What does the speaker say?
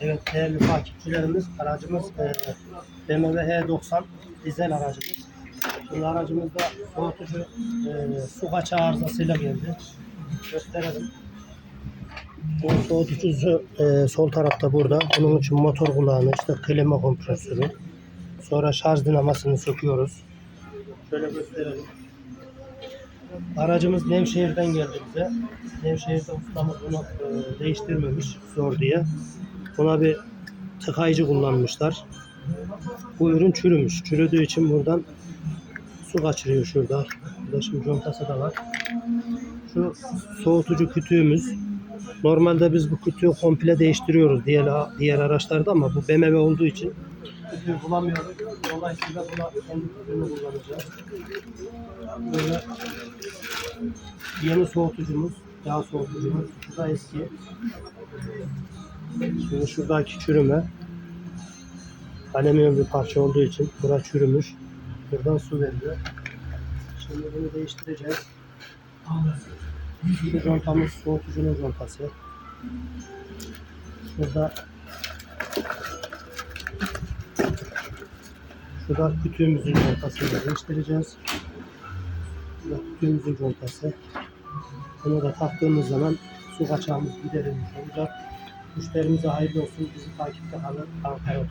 Evet değerli takipçilerimiz aracımız e, BMW H90 dizel aracımız. Şimdi aracımızda soğutucu e, su kaçağı arızasıyla geldi. Gösterelim. Bu soğutucusu e, sol tarafta burada. Bunun için motor kulağını, işte klima kompresörü. Sonra şarj dinamasını söküyoruz. Şöyle gösterelim. Aracımız Nevşehir'den geldi bize. Nevşehir'de ustamız bunu e, değiştirmemiş zor diye. Buna bir tıkayıcı kullanmışlar. Bu ürün çürümüş. Çürüdüğü için buradan su kaçırıyor şurada. Burada şimdi contası da var. Şu soğutucu kütüğümüz. Normalde biz bu kütüğü komple değiştiriyoruz diğer diğer araçlarda ama bu BMW olduğu için kütüğü bulamıyoruz. Dolayısıyla buna kendi kütüğünü kullanacağız. Böyle yeni soğutucumuz, yağ soğutucumuz. Bu da eski. Şimdi şuradaki çürüme alüminyum bir parça olduğu için bura çürümüş. Buradan su veriyor. Şimdi bunu değiştireceğiz. Bu contamız soğutucunun contası. Burada Şurada kütüğümüzün contasını değiştireceğiz. Burada kütüğümüzün contası. Bunu da taktığımız zaman su kaçağımız giderilmiş olacak. Müşterimize hayırlı olsun. Bizi takipte kalın. Ankara.